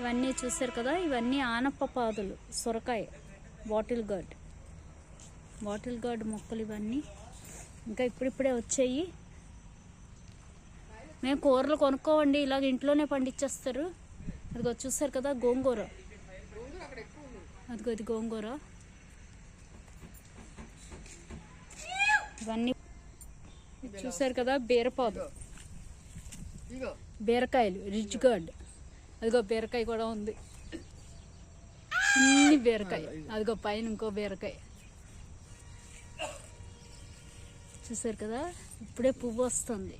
ఇవన్నీ చూసారు కదా ఇవన్నీ ఆనపపాదులు సొరకాయ బాటిల్ గార్డ్. బాటిల్ గార్డ్ మొక్కలు ఇవన్నీ ఇంకా ఇప్పుడిప్పుడే వచ్చాయి. మేము కూరలు కొనుక్కోవండి ఇలాగ ఇంట్లోనే పండించేస్తారు అదిగో చూసారు కదా గోంగూర. అదిగో ఇది గోంగూర. ఇవన్నీ చూసారు కదా బీరపాదు. బీరకాయలు రిచ్ గార్డ్. అదిగో బీరకాయ కూడా ఉంది. చిన్ని బీరకాయ. అదిగో పైన ఇంకో బీరకాయ. చూసారు కదా? ఇప్పుడే పువ్వు వస్తుంది.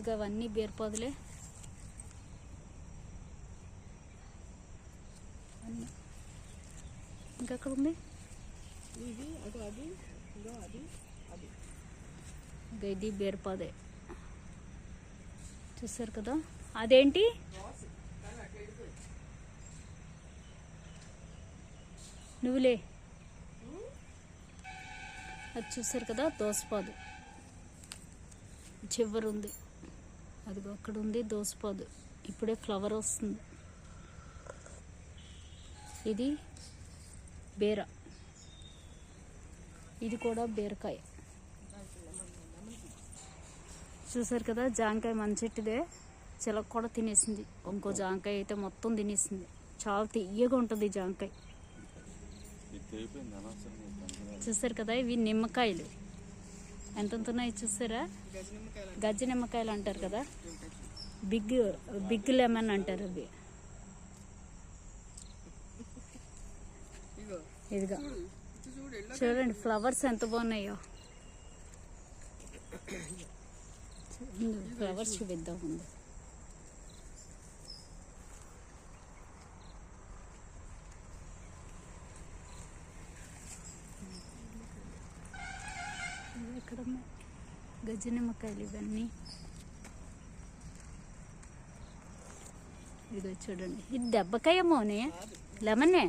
ఇక అవన్నీ బీరపాదులే. ఇంకా అక్కడ ఉంది? ఇది అటు అది ఇగో అది అది. ఇంకా ఇది బీరపాదే. చూసారు కదా. అదేంటి? నువ్వులే. అది చూసారు కదా దోసపాదు. చివరి ఉంది అది అక్కడ ఉంది దోసపాదు. ఇప్పుడే ఫ్లవర్ వస్తుంది. ఇది బీర. ఇది కూడా బీరకాయ. చూసారు కదా జాంకాయ మన చెట్టుదే చిలక కూడా తినేసింది. ఇంకో జాంకాయ అయితే మొత్తం తినేసింది. చాలా తీయగా ఉంటుంది జాంకాయ. చూసారు కదా ఇవి నిమ్మకాయలు. ఎంతెంత ఉన్నాయి చూసారా నిమ్మకాయలు గజ్జి నిమ్మకాయలు అంటారు కదా. బిగ్ బిగ్ లెమన్ అంటారు అవి. ఇదిగా. చూడండి ఫ్లవర్స్ ఎంత బాగున్నాయో. ఫ్లవర్స్ చూపిద్దాం. ముందు ఇవి ఎక్కడ నిమ్మకాయలు ఇవన్నీ. ఇది చూడండి. ఇది దెబ్బకాయమోనే లెమనే?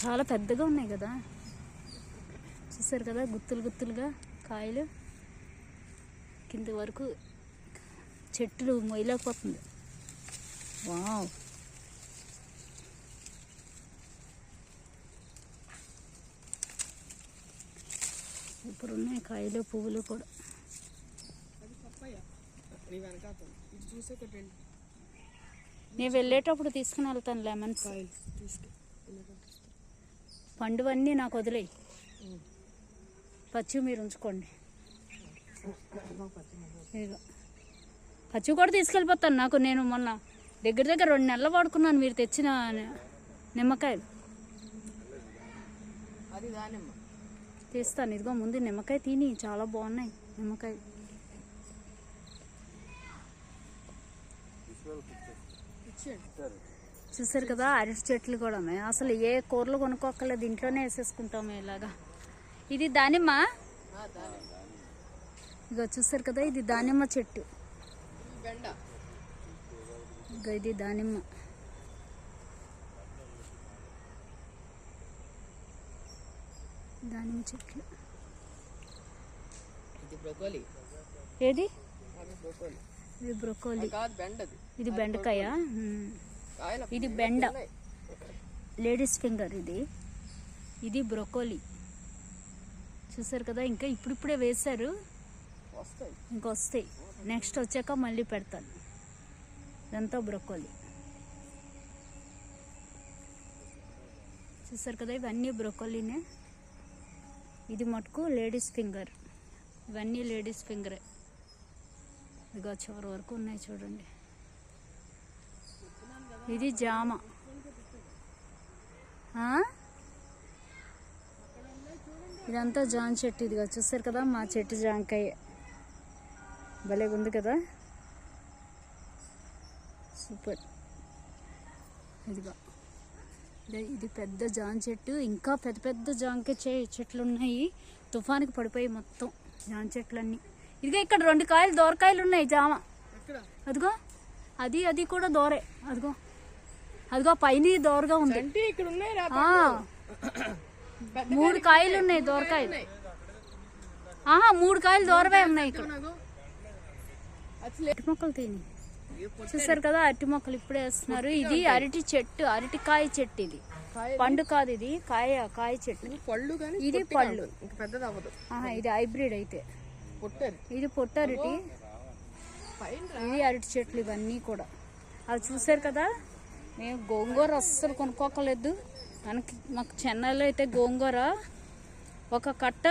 చాలా పెద్దగా ఉన్నాయి కదా. చూసారు కదా గుత్తులు గుత్తులుగా కాయలు? కింద వరకు చెట్లు మొయ్యలేకపోతుంది. వావ్. సూపర్ ఉన్నాయి కాయలు పువ్వులు కూడా. నేను వెళ్ళేటప్పుడు తీసుకుని వెళ్తాను ఎందుకంటే పండువన్నీ నాకు వదిలేయి. పచ్చి మీరు ఉంచుకోండి. పచ్చి కూడా తీసుకెళ్ళిపోతాను నాకు. నేను మొన్న దగ్గర దగ్గర రెండు నెలలు వాడుకున్నాను మీరు తెచ్చిన నిమ్మకాయలు తీస్తాను. ఇదిగో ముందు నిమ్మకాయ తిని చాలా బాగున్నాయి నిమ్మకాయ. చూసారు కదా అరటి చెట్లు కూడా అసలు ఏ కూరలు కొనుక్కోక్కర్లేదు. ఇంట్లోనే వేసేసుకుంటాము ఇలాగా. ఇది దానిమ్మ. ఇగో చూసారు కదా ఇది దానిమ్మ చెట్టు. ఇగో ఇది దానిమ్మ. దానిమ్మ చెట్లు ఏది? ఇది బ్రొకోలి. ఇది బెండకాయ. ఇది బెండ. లేడీస్ ఫింగర్ ఇది. ఇది బ్రొకోలి. చూసారు కదా ఇంకా ఇప్పుడిప్పుడే వేశారు. ఇంకొస్తాయి ఇంకా వస్తాయి నెక్స్ట్ వచ్చాక మళ్ళీ పెడతాను. ఇదంతా బ్రొక్కోలి చూసారు కదా ఇవన్నీ బ్రొకోలీనే. ఇది మటుకు లేడీస్ ఫింగర్. ఇవన్నీ లేడీస్ ఫింగరే. ఇదిగో చివరి వరకు ఉన్నాయి చూడండి. ఇది జామ. ఇదంతా జాన్ చెట్టు ఇదిగో చూసారు కదా మా చెట్టు జాంకాయ భలే ఉంది కదా? సూపర్. ఇదిగో. ఇదే- పెద్ద జామ చెట్టు. ఇంకా పెద్ద పెద్ద జాంకాయ చే చెట్లు ఉన్నాయి తుఫానికి పడిపోయి మొత్తం జామ చెట్లన్నీ. ఇదిగో ఇక్కడ రెండు కాయలు దోరకాయలు ఉన్నాయి జామ. అదిగో. అది అది కూడా దోరే. అదిగో. అదిగో పైన దోరగా ఉంది. మూడు కాయలు ఉన్నాయి దోరకాయలు. ఆహా మూడు కాయలు దూరమే ఉన్నాయి ఇక్కడ. ఎటు మొక్కలు తిని. చూసారు కదా అరటి మొక్కలు ఇప్పుడే వేస్తున్నారు. ఇది అరటి చెట్టు అరటి కాయ చెట్టు ఇది. పండు కాదు ఇది కాయ కాయ చెట్టు. ఇది పళ్ళు ఇది పళ్ళు. పెద్దది ఇది హైబ్రిడ్ అయితే. ఇది పొట్టు అరటి. ఇది అరటి చెట్లు ఇవన్నీ కూడా. అవి చూసారు కదా మేము గోంగూర అస్సలు కొనుక్కోకలేదు. మనకి మాకు చెన్నైలో అయితే గోంగూర ఒక కట్ట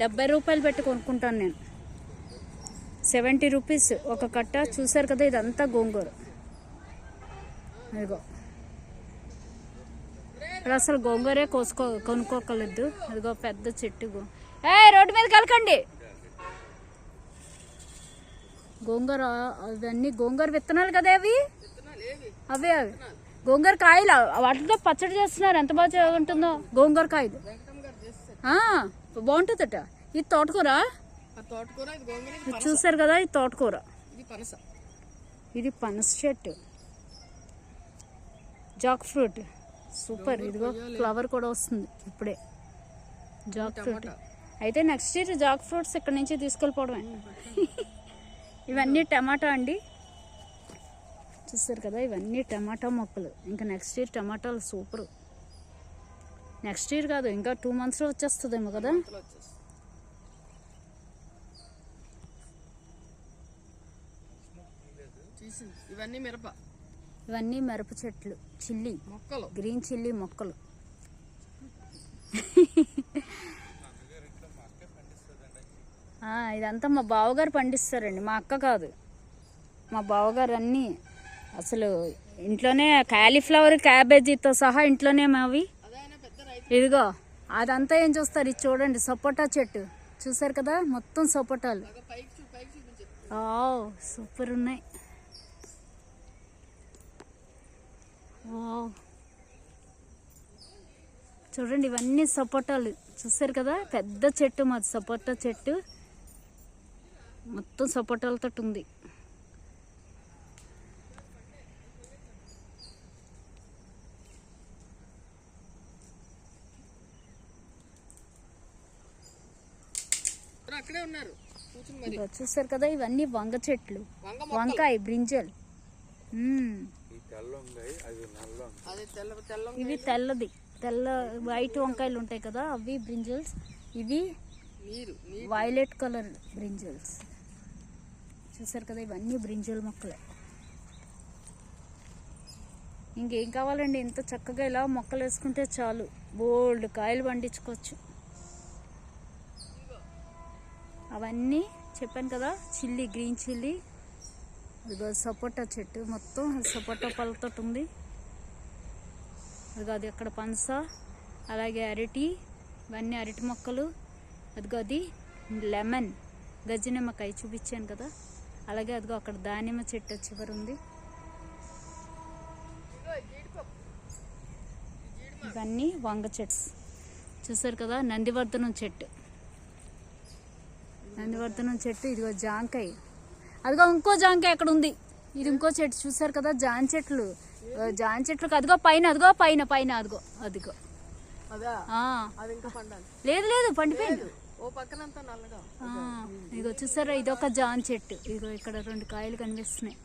డెబ్బై రూపాయలు పెట్టి కొనుక్కుంటాను నేను. సెవెంటీ రూపీస్ ఒక కట్ట. చూసారు కదా ఇదంతా గోంగూర. అదిగో ఇక్కడ అసలు గోంగూరే కోసుకో కొనుక్కోకలేదు. అదిగో పెద్ద చెట్టు గో ఏ రోడ్డు మీద కలకండి. గోంగూర అవన్నీ గోంగూర విత్తనాలు కదా అవి? అవే అవి. గోంగూర కాయలు వాటితో పచ్చడి చేస్తున్నారు. ఎంత బాగా ఉంటుందో గోంగూర కాయలు. బాగుంటుందట. ఇది తోటకూర? చూసారు కదా ఇది తోటకూర? ఇది పనస. ఇది పనస చెట్టు. Jack fruit. సూపర్. ఇదిగో ఫ్లవర్ కూడా వస్తుంది ఇప్పుడే. Jack fruit. అయితే నెక్స్ట్ ఇయర్ జాక్ ఫ్రూట్స్ ఇక్కడ నుంచి తీసుకెళ్ళిపోవడమే. ఇవన్నీ టమాటా అండి. చూస్తారు కదా ఇవన్నీ టమాటా మొక్కలు. ఇంకా నెక్స్ట్ ఇయర్ టమాటాలు సూపర్. నెక్స్ట్ ఇయర్ కాదు ఇంకా టూ మంత్స్లో వచ్చేస్తుందేమో కదా? ఇవన్నీ మిరప. ఇవన్నీ మిరప చెట్లు. చిల్లీ. మొక్కలు. గ్రీన్ చిల్లీ మొక్కలు. ఇదంతా మా బావగారు పండిస్తారండి. మా అక్క కాదు. మా బావగారు అన్నీ అసలు ఇంట్లోనే కాలీఫ్లవర్ క్యాబేజీతో సహా ఇంట్లోనే మావి. ఇదిగో అదంతా ఏం చూస్తారు? ఇది చూడండి సపోటా చెట్టు. చూసారు కదా? మొత్తం సపోటాలు. సూపర్ ఉన్నాయి. చూడండి ఇవన్నీ సపోటాలు. చూసారు కదా? పెద్ద చెట్టు మాది సపోటా చెట్టు. మొత్తం సపోటాలతో ఉంది. చూసారు కదా? ఇవన్నీ వంగ చెట్లు. వంకాయ బ్రింజల్. మ్మ్. అదే తెల్ల తెల్ల ఇవి తెల్లది. తెల్ల వైట్ వంకాయలు ఉంటాయి కదా అవి బ్రింజల్స్. ఇవి వైలెట్ కలర్ బ్రింజల్స్. చూసారు కదా ఇవన్నీ బ్రింజల్ మొక్కలే. ఇంకేం కావాలండి? ఇంత చక్కగా ఇలా మొక్కలు వేసుకుంటే చాలు. బోల్డ్ కాయలు పండించుకోవచ్చు. అవన్నీ చెప్పాను కదా చిల్లీ గ్రీన్ చిల్లీ. ఇదిగో సపోటా చెట్టు. మొత్తం సపోటా పళ్ళతో ఉంది. అదిగో అది అక్కడ పనస అలాగే అరటి ఇవన్నీ అరటి మొక్కలు. అదిగో అది లెమన్ గజ్జి నిమ్మకాయ చూపించాను కదా. అలాగే అదిగో అక్కడ దానిమ్మ చెట్టు చివరి ఉంది. ఇవన్నీ వంగ చెట్స్ చూసారు కదా నందివర్ధనం చెట్టు. నందివర్ధనం చెట్టు ఇదిగో జాంకాయ. అదిగో ఇంకో జాంకాయ అక్కడ ఉంది? ఇది ఇంకో చెట్టు చూసారు కదా జాన్ చెట్లు. జాన్ చెట్లకు అదిగో పైన అదిగో పైన పైన అదిగో అదిగో. లేదు లేదు పండిపోయింది. ఇదిగో చూసారా ఇదొక జాన్ చెట్టు. ఇదిగో ఇక్కడ రెండు కాయలు కనిపిస్తున్నాయి.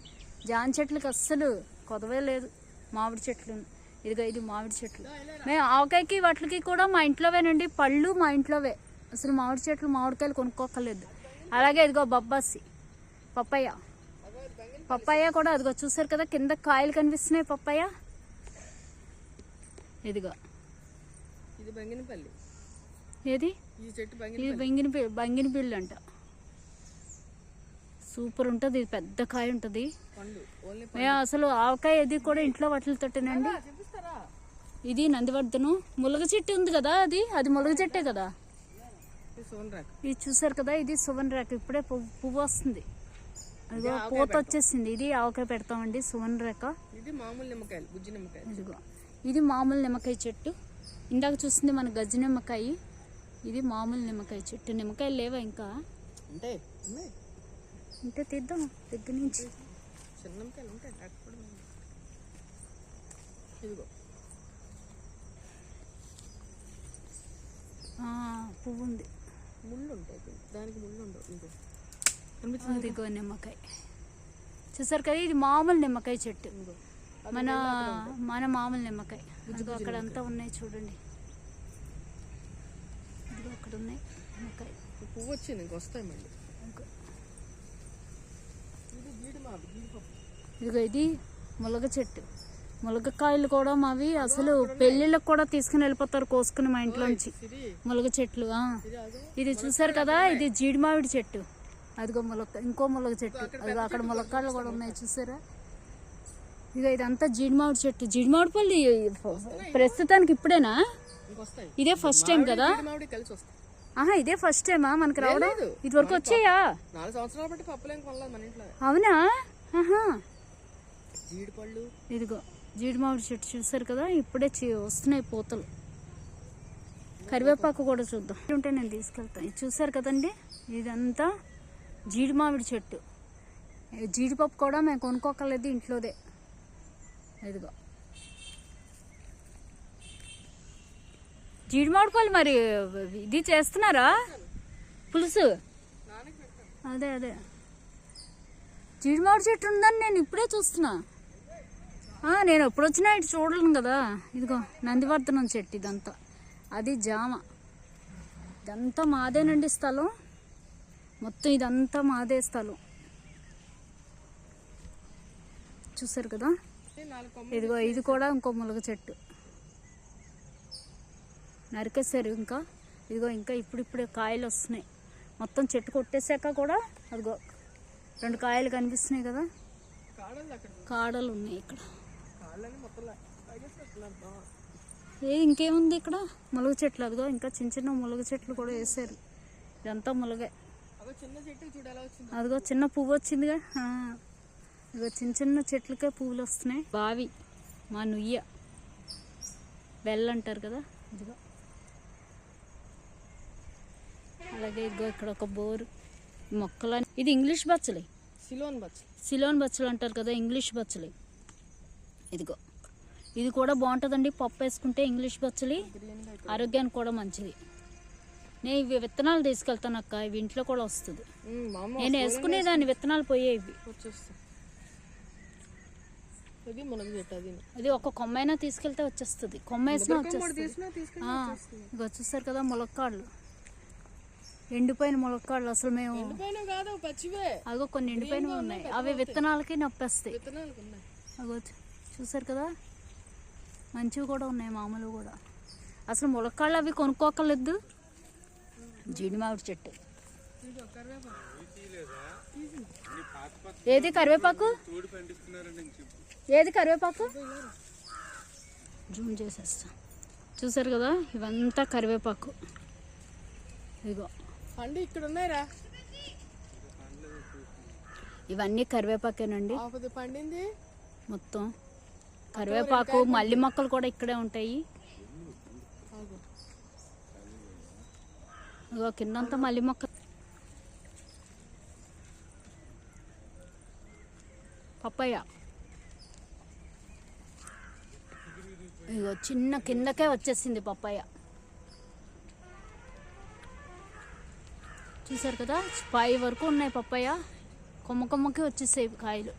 జాన్ చెట్లకు అస్సలు కొదవే లేదు మామిడి చెట్లు. ఇదిగో ఇది మామిడి చెట్లు. మేము ఆవకాయకి వాటికి కూడా మా ఇంట్లోవేనండి. పళ్ళు మా ఇంట్లోవే. అసలు మామిడి చెట్లు మామిడికాయలు కొనుక్కోకలేదు అలాగే ఇదిగో బొబ్బాసి. పప్పయ్య. పప్పాయ కూడా అదిగో చూసారు కదా కింద కాయలు కనిపిస్తున్నాయి పప్పాయ ఇదిగో. ఇది బంగినపల్లి. ఏది? ఈ చెట్టు బంగిన ఇది బంగిన బంగిన పిల్లి అంట. సూపర్ ఉంటుంది ఇది పెద్ద కాయ ఉంటుంది. అసలు ఆవకాయ ఇది కూడా ఇంట్లో వాటితోటేనండి ఇది నందివర్ధనం. ములగ చెట్టు ఉంది కదా అది? అది ములగ చెట్టే కదా? ఇది చూసారు కదా ఇది సువన్ రేఖ ఇప్పుడే పువ్వు వస్తుంది. అదిగో పూత వచ్చేసింది ఇది ఆవకాయ పెడతామండి సువన్ రేఖ ఇది మామూలు నిమ్మకాయలు గుజ్జి నిమ్మకాయలు. ఇదిగో ఇది మామూలు నిమ్మకాయ చెట్టు. ఇందాక చూసింది మన గజ్జి నిమ్మకాయ. ఇది మామూలు నిమ్మకాయ చెట్టు. నిమ్మకాయలు లేవా ఇంకా? అంటే ఉంటే తీద్దాం దగ్గర నుంచి. చిన్న నిమ్మకాయలు ఉంటాయి. ఇదిగో. పువ్వు ఉంది ముళ్ళు ఉంటాయి దీనికి. దానికి ముళ్ళు ఉండవు ఇంకో. అదిగో నిమ్మకాయ. చూసారు కదా ఇది మామూలు నిమ్మకాయ చెట్టు. ఇదిగో. మన మన మామూలు నిమ్మకాయ. ఇదిగో అక్కడ అంతా ఉన్నాయి చూడండి. ఇదిగో అక్కడ ఉన్నాయి నిమ్మకాయ పువ్వు వచ్చింది ఇంక వస్తాయి మళ్ళీ. ఇదిగో ఇది ములగ చెట్టు. ములగకాయలు కూడా మావి. అసలు పెళ్ళిళ్ళకి కూడా తీసుకుని వెళ్ళిపోతారు కోసుకుని మా ఇంట్లోంచి. ములగ చెట్లు. ఇది చూసారు కదా ఇది జీడి మామిడి చెట్టు. అదిగో ములక్క ఇంకో ములగ చెట్టు. అదిగో అక్కడ ములక్కాళ్ళు కూడా ఉన్నాయి చూసారా? ఇక ఇదంతా జీడి మామిడి చెట్టు. జీడి మామిడి పళ్ళు ప్రస్తుతానికి ఇప్పుడేనా? ఇదే ఫస్ట్ టైం కదా? ఆహా ఇదే ఫస్ట్ టైమా మనకి రావడం. ఇది వరకు వచ్చాయా? అవునా? ఆహా. ఇదిగో జీడి మామిడి చెట్టు చూసారు కదా? ఇప్పుడే వస్తున్నాయి పూతలు. కరివేపాకు కూడా చూద్దాం. ఉంటే నేను తీసుకెళ్తాను. ఇది చూసారు కదండి? ఇదంతా జీడి మామిడి చెట్టు జీడిపప్పు కూడా మేము కొనుక్కోకలేదు ఇంట్లోదే. ఇదిగో. జీడి మామిడి మరి ఇది చేస్తున్నారా? పులుసు? అదే అదే. జీడి మామిడి చెట్టు ఉందని నేను ఇప్పుడే చూస్తున్నా. నేను ఎప్పుడు వచ్చినా ఇటు చూడలేను కదా. ఇదిగో నందివర్ధనం చెట్టు ఇదంతా. అది జామ. ఇదంతా మాదేనండి స్థలం. మొత్తం ఇదంతా మాదే స్థలం. చూసారు కదా? ఇదిగో ఇది కూడా ఇంకో ములగ చెట్టు. నరికేశారు ఇంకా. ఇదిగో ఇంకా ఇప్పుడిప్పుడే కాయలు వస్తున్నాయి. మొత్తం చెట్టు కొట్టేశాక కూడా అదిగో రెండు కాయలు కనిపిస్తున్నాయి కదా? కాడలు ఉన్నాయి ఇక్కడ ఏ ఇంకేముంది ఇక్కడ? ములగ చెట్లు అదిగో ఇంకా చిన్న చిన్న ములగ చెట్లు కూడా వేసారు ఇదంతా ములగే అదిగో చిన్న పువ్వు వచ్చిందిగా. ఆ. ఇదిగో చిన్న చిన్న చెట్లకే పువ్వులు వస్తున్నాయి. బావి మా నుయ్య. బెల్ అంటారు కదా ఇదిగో. అలాగే ఇదిగో ఇక్కడ ఒక బోరు మొక్కలు ఇది ఇంగ్లీష్ బచ్చలే. సిలోన్ బచ్చ సిలోన్ బచ్చలు అంటారు కదా ఇంగ్లీష్ బచ్చలి. ఇదిగో. ఇది కూడా బాగుంటుందండి పప్పు వేసుకుంటే ఇంగ్లీష్ బచ్చలి ఆరోగ్యానికి కూడా మంచిది. నేను ఇవి విత్తనాలు తీసుకెళ్తాను అక్క ఇవి ఇంట్లో కూడా వస్తుంది. నేను వేసుకునేదాన్ని విత్తనాలు పోయేవి అది ఒక కొమ్మైనా తీసుకెళ్తే వచ్చేస్తుంది. కొమ్మ వేసినా వచ్చేస్తుంది. తీసినా తీసుకెళ్ళి ఆ, ఇగో చూస్తారు కదా ములక్కాళ్ళు. ఎండిపోయిన ములక్కాళ్ళు అసలు మేము అగో కొన్ని ఎండిపోయినవి ఉన్నాయి. అవి విత్తనాలకి నొప్పేస్తాయి. అగో చూసారు కదా? మంచివి కూడా ఉన్నాయి మామూలు కూడా. అసలు ములక్కాళ్ళు అవి కొనుక్కోకలేదు జీడి మామిడి చెట్టు. ఇది ఒక కరివేపాకు. ఏది కరివేపాకు? ఏది కరివేపాకు? జూమ్ చేసేస్తా. చూసారు కదా ఇవంతా కరివేపాకు. ఇదిగో. పండు ఇక్కడ ఉన్నాయిరా. ఇవన్నీ కరివేపాకేనండి. ఆపది పండింది. మొత్తం కరివేపాకు మల్లి మొక్కలు కూడా ఇక్కడే ఉంటాయి. ఇగో కిందంతా మల్లి మొక్క. పప్పయ్య. ఇగో చిన్న కిందకే వచ్చేసింది పప్పయ్య. చూసారు కదా? పై వరకు ఉన్నాయి పప్పయ్య. కొమ్మ కొమ్మకి వచ్చేసాయి కాయలు.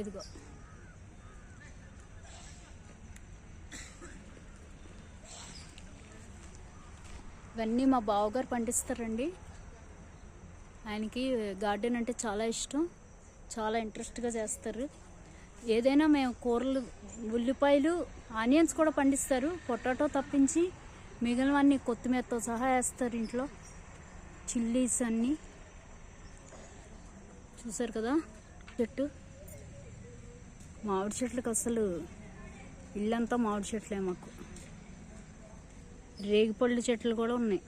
ఇదిగో. ఇవన్నీ మా బావగారు పండిస్తారండి. ఆయనకి గార్డెన్ అంటే చాలా ఇష్టం. చాలా ఇంట్రెస్ట్గా చేస్తారు. ఏదైనా మేము కూరలు ఉల్లిపాయలు ఆనియన్స్ కూడా పండిస్తారు. పొటాటో తప్పించి మిగిలినవన్నీ కొత్తిమీరతో సహా వేస్తారు ఇంట్లో. చిల్లీస్ అన్నీ. చూసారు కదా చెట్టు? మామిడి చెట్లకు అసలు ఇల్లంతా మామిడి చెట్లే మాకు. రేగిపళ్ళు చెట్లు కూడా ఉన్నాయి.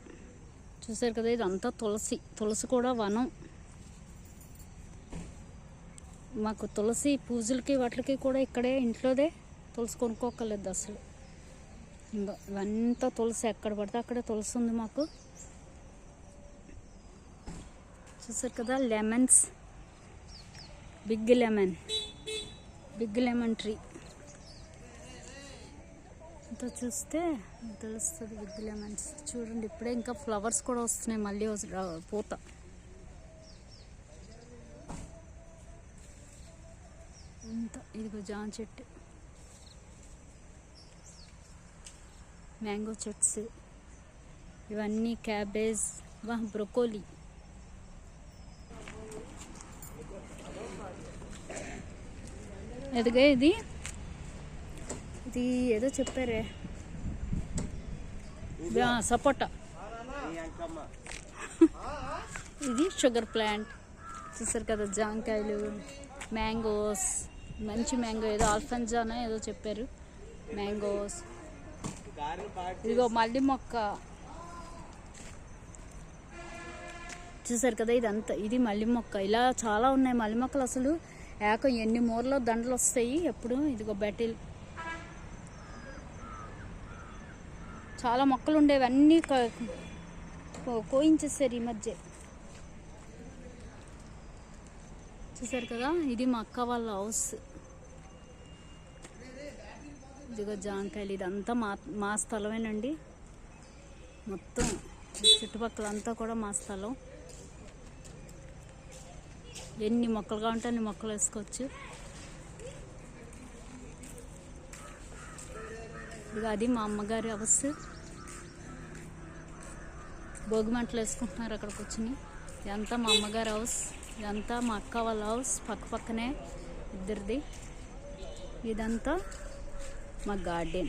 చూసారు కదా ఇదంతా తులసి. తులసి కూడా వనం. మాకు తులసి పూజలకి వాటికి కూడా ఇక్కడే ఇంట్లోదే తులసి కొనుక్కోకర్లేదు అసలు. ఇంకా ఇవంతా తులసి ఎక్కడ పడితే అక్కడే తులసి ఉంది మాకు. చూసారు కదా lemons. Big lemon. Big lemon tree. అంతా చూస్తే తెలుస్తుంది విత్ లెమన్స్ చూడండి ఇప్పుడే ఇంకా ఫ్లవర్స్ కూడా వస్తున్నాయి మళ్ళీ పూత. ఇంత ఇదిగో జామ చెట్టు. మ్యాంగో చెట్స్. ఇవన్నీ క్యాబేజ్ వా బ్రొకోలీ. ఎదుగా ఇది. ఇది ఏదో చెప్పారే. సపోటా. ఇది షుగర్ ప్లాంట్. చూసారు కదా జాంకాయలు మ్యాంగోస్ మంచి మ్యాంగో ఏదో ఆల్ఫెన్జానా ఏదో చెప్పారు. మ్యాంగోస్. ఇదిగో మల్లి మొక్క. చూసారు కదా ఇదంతా ఇది మల్లి మొక్క. ఇలా చాలా ఉన్నాయి మల్లి మొక్కలు అసలు. ఏకం ఎన్ని మూరలో దండలు వస్తాయి ఎప్పుడు? ఇదిగో బెటిల్. చాలా మొక్కలు ఉండేవి అన్నీ కోయించేసారు ఈ మధ్య. చూసారు కదా ఇది మా అక్క వాళ్ళ హౌస్. ఇదిగో జాంకాయలు ఇదంతా మా మా స్థలమేనండి. మొత్తం చుట్టుపక్కల అంతా కూడా మా స్థలం. ఎన్ని మొక్కలు కావాలంటే అన్ని మొక్కలు వేసుకోవచ్చు. ఇక అది మా అమ్మగారి హౌస్. భోగి మంటలు వేసుకుంటున్నారు అక్కడ కూర్చుని. ఇదంతా మా అమ్మగారు హౌస్. ఇదంతా మా అక్క వాళ్ళ హౌస్. పక్క పక్కనే ఇద్దరిది. ఇదంతా మా గార్డెన్.